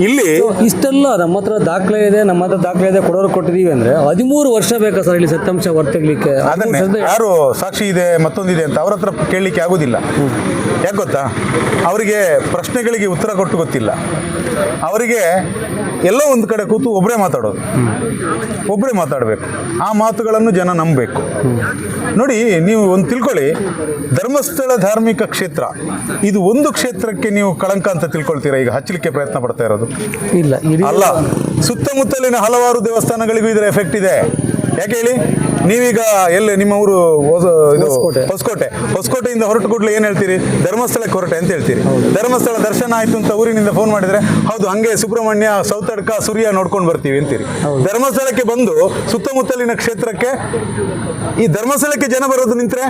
ಇಲ್ಲಿ ಇಷ್ಟೆಲ್ಲ ನಮ್ಮ ಹತ್ರ ದಾಖಲೆ ಇದೆ ನಮ್ಮ ಹತ್ರ ದಾಖಲೆ ಇದೆ ಕೊಡೋರು ಕೊಟ್ಟಿದೀವಿ ಅಂದ್ರೆ ಹದಿಮೂರು ವರ್ಷ ಬೇಕಾ ಸರ್ ಇಲ್ಲಿ ಸತ್ಯಾಂಶ ಹೊರತೆಗ್ಲಿಕ್ಕೆ ಅದನ್ನೇ. ಯಾರು ಸಾಕ್ಷಿ ಇದೆ ಮತ್ತೊಂದಿದೆ ಅಂತ ಅವ್ರ ಹತ್ರ ಕೇಳಲಿಕ್ಕೆ ಆಗೋದಿಲ್ಲ. ಯಾಕೆ ಗೊತ್ತಾ? ಅವರಿಗೆ ಪ್ರಶ್ನೆಗಳಿಗೆ ಉತ್ತರ ಕೊಟ್ಟು ಗೊತ್ತಿಲ್ಲ. ಅವರಿಗೆ ಎಲ್ಲೋ ಒಂದು ಕಡೆ ಕೂತು ಒಬ್ಬರೇ ಮಾತಾಡೋದು. ಒಬ್ಬರೇ ಮಾತಾಡಬೇಕು. ಆ ಮಾತುಗಳನ್ನು ಜನ ನಂಬಬೇಕು. ನೋಡಿ ನೀವು ಒಂದು ತಿಳ್ಕೊಳ್ಳಿ. ಧರ್ಮಸ್ಥಳ ಧಾರ್ಮಿಕ ಕ್ಷೇತ್ರ ಇದು ಒಂದು ಕ್ಷೇತ್ರಕ್ಕೆ ನೀವು ಕಳಂಕ ಅಂತ ತಿಳ್ಕೊಳ್ತೀರಾ? ಈಗ ಹಚ್ಚಲಿಕ್ಕೆ ಪ್ರಯತ್ನ ಪಡ್ತಾ ಇರೋದು. ಇಲ್ಲ ಅಲ್ಲ ಸುತ್ತಮುತ್ತಲಿನ ಹಲವಾರು ದೇವಸ್ಥಾನಗಳಿಗೂ ಇದರ ಎಫೆಕ್ಟ್ ಇದೆ. ಯಾಕೆ ಹೇಳಿ? ನೀವೀಗ ಎಲ್ಲಿ ನಿಮ್ಮ ಊರು ಇದು. ಹೊಸಕೋಟೆ. ಹೊಸಕೋಟೆಯಿಂದ ಹೊರಟು ಕೂಡಲೇ ಏನು ಹೇಳ್ತೀರಿ? ಧರ್ಮಸ್ಥಳಕ್ಕೆ ಹೊರಟೆ ಅಂತ ಹೇಳ್ತೀರಿ. ಧರ್ಮಸ್ಥಳ ದರ್ಶನ ಆಯ್ತು ಅಂತ ಊರಿನಿಂದ ಫೋನ್ ಮಾಡಿದ್ರೆ ಹೌದು ಹಂಗೆ ಸುಬ್ರಹ್ಮಣ್ಯ ಸೌತಡ್ಕ ಸೂರ್ಯ ನೋಡ್ಕೊಂಡು ಬರ್ತೀವಿ ಅಂತೀರಿ. ಧರ್ಮಸ್ಥಳಕ್ಕೆ ಬಂದು ಸುತ್ತಮುತ್ತಲಿನ ಕ್ಷೇತ್ರಕ್ಕೆ ಈ ಧರ್ಮಸ್ಥಳಕ್ಕೆ ಜನ ಬರೋದು ನಿಂತ್ರೆ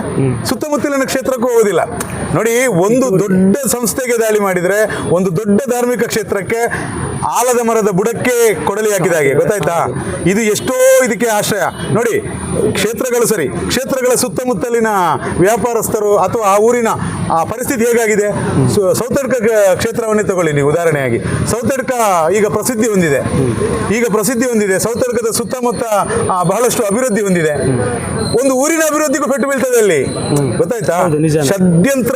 ಸುತ್ತಮುತ್ತಲಿನ ಕ್ಷೇತ್ರಕ್ಕೂ ಹೋಗೋದಿಲ್ಲ. ನೋಡಿ ಒಂದು ದೊಡ್ಡ ಸಂಸ್ಥೆಗೆ ದಾಳಿ ಮಾಡಿದ್ರೆ ಒಂದು ದೊಡ್ಡ ಧಾರ್ಮಿಕ ಕ್ಷೇತ್ರಕ್ಕೆ ಆಲದ ಮರದ ಬುಡಕ್ಕೆ ಕೊಡಲಿ ಹಾಕಿದ ಹಾಗೆ ಗೊತ್ತಾಯ್ತಾ? ಇದು ಎಷ್ಟೋ ಇದಕ್ಕೆ ಆಶ್ರಯ. ನೋಡಿ ಕ್ಷೇತ್ರಗಳು ಸರಿ. ಕ್ಷೇತ್ರಗಳ ಸುತ್ತಮುತ್ತಲಿನ ವ್ಯಾಪಾರಸ್ಥರು ಅಥವಾ ಆ ಊರಿನ ಆ ಪರಿಸ್ಥಿತಿ ಹೇಗಾಗಿದೆ? ಸೌತಡ್ಕ ಕ್ಷೇತ್ರವನ್ನೇ ತಗೊಳ್ಳಿ ನೀವು ಉದಾಹರಣೆಯಾಗಿ. ಸೌತಡ್ಕ ಈಗ ಪ್ರಸಿದ್ಧಿ ಹೊಂದಿದೆ. ಈಗ ಪ್ರಸಿದ್ಧಿ ಹೊಂದಿದೆ. ಸೌತಡ್ಕದ ಸುತ್ತಮುತ್ತ ಆ, ಬಹಳಷ್ಟು ಅಭಿವೃದ್ಧಿ ಹೊಂದಿದೆ. ಒಂದು ಊರಿನ ಅಭಿವೃದ್ಧಿಗೂ ಪೆಟ್ಟು ಬೀಳ್ತದೆ ಅಲ್ಲಿ. ಗೊತ್ತಾಯ್ತಾ? ಹೌದು,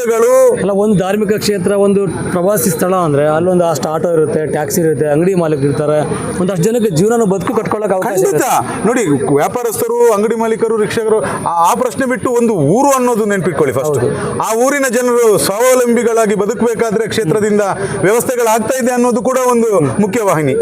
ನಿಜಾನೇ. ಅಲ್ಲ ಒಂದು ಧಾರ್ಮಿಕ ಕ್ಷೇತ್ರ ಒಂದು ಪ್ರವಾಸಿ ಸ್ಥಳ ಅಂದ್ರೆ ಅಲ್ಲೊಂದು ಅಷ್ಟು ಆಟೋ ಇರುತ್ತೆ ಟ್ಯಾಕ್ಸಿ ಇರುತ್ತೆ ಅಂಗಡಿ ಮಾಲೀಕರು ಇರ್ತಾರೆ. ಒಂದಷ್ಟು ಜನಕ್ಕೆ ಜೀವನ ಬದುಕು ಕಟ್ಕೊಳ್ಳೋಕೆ ಅವಕಾಶ ಖಂಡಿತ. ನೋಡಿ ವ್ಯಾಪಾರಸ್ಥರು ಅಂಗಡಿ ಮಾಲೀಕರು ರಿಕ್ಷಕರು ಆ ಆ ಪ್ರಶ್ನೆ ಬಿಟ್ಟು ಒಂದು ಊರು ಅನ್ನೋದು ನೆನ್ಪಿಟ್ಕೊಳ್ಳಿ ಫಸ್ಟ್ ಆ ಊರಿನ ಜನರು ಸ್ವಾವಲಂಬಿಗಳಾಗಿ ಬದುಕಬೇಕಾದ್ರೆ ಕ್ಷೇತ್ರದಿಂದ ವ್ಯವಸ್ಥೆಗಳಾಗ್ತಾ ಇದೆ ಅನ್ನೋದು ಕೂಡ ಒಂದು ಮುಖ್ಯವಾಹಿನಿ